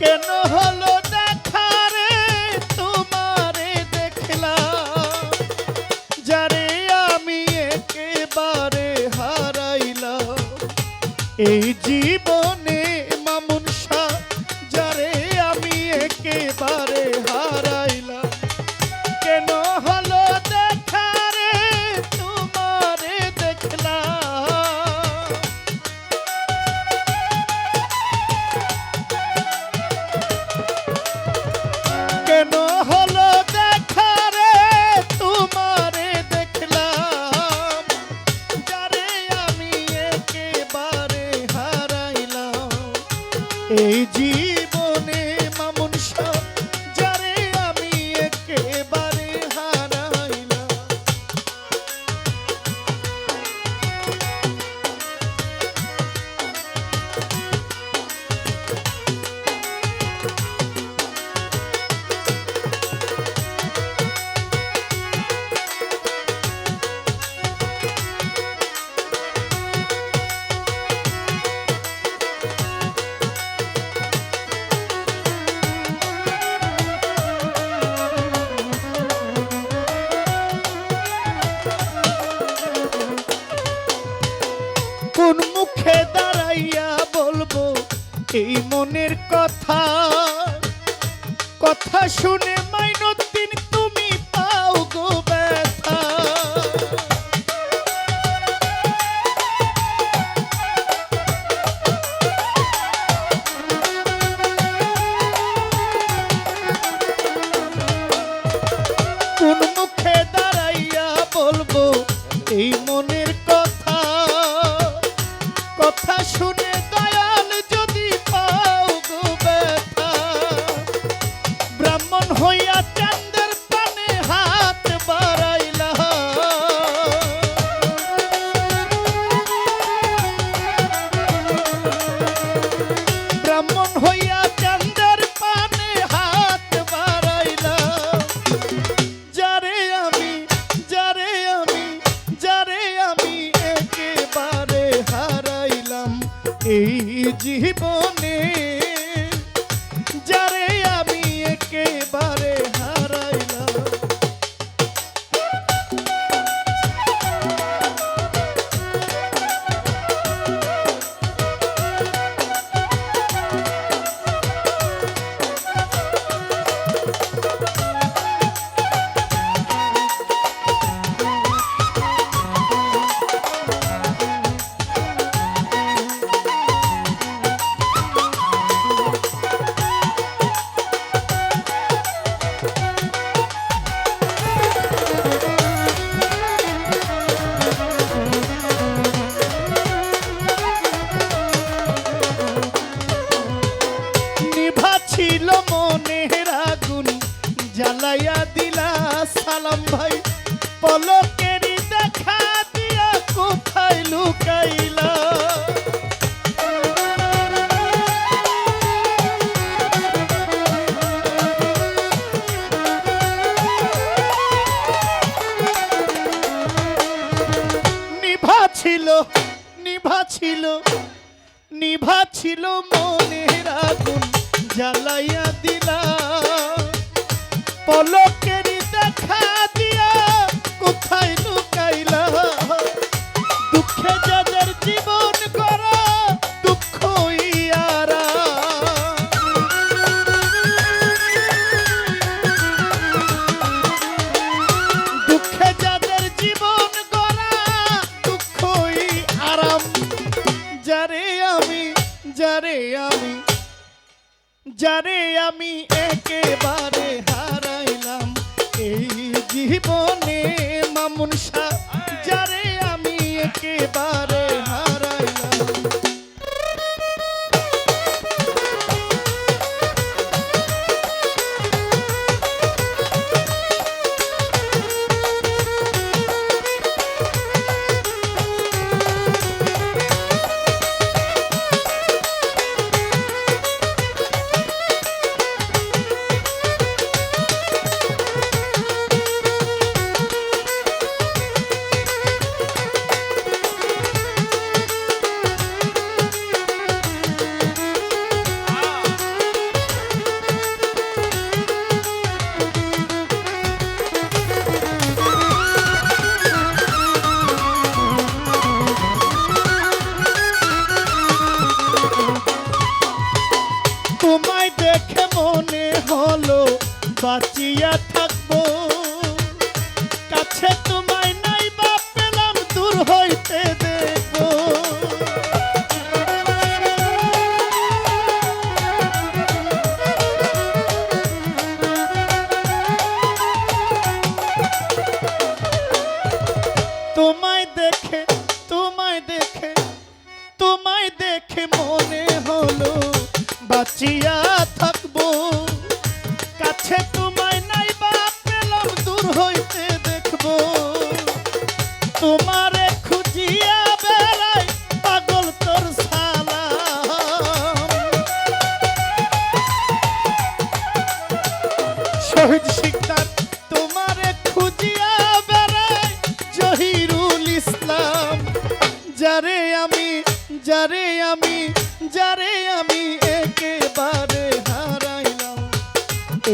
কেন হলো কথা শুনে মাইন ছিল নিভা ছিল মনের আগুন জ্বালাইয়া দিলা পলো যারে আমি একেবারে হারাইলাম এই জীবনে মামুন সাহ বাঁচিয়া থাকব। কাছে তোমায় নাই বা পেলাম, দূর হইতে দেখব। তোমায় দেখে তোমায় দেখে তোমায় দেখে মনে হলো, বাঁচিয়া থাকব। কাছে তোমায় নাই বা পেলাম, দূর হইতে দেখব। তোমারে খুঁজিয়া বেড়াই পাগল তোর তোমারে খুঁজিয়া জহিরুল ইসলাম। যারে আমি যারে আমি যারে আমি একেবারে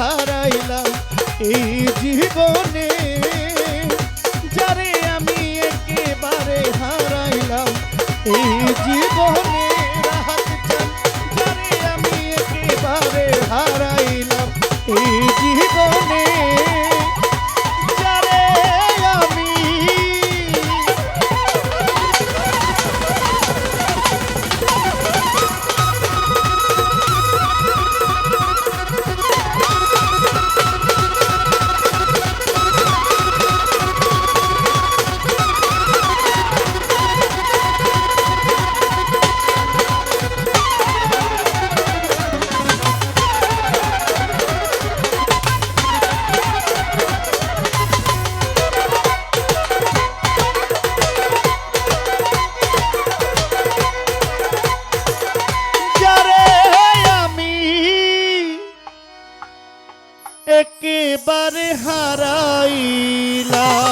হারাইলাম এই জীবনে যারে আমি একেবারে হারাইলাম এই জীবনে রাহাত যারে আমি একেবারে হারাইলাম। একেবারে হারাইলাম।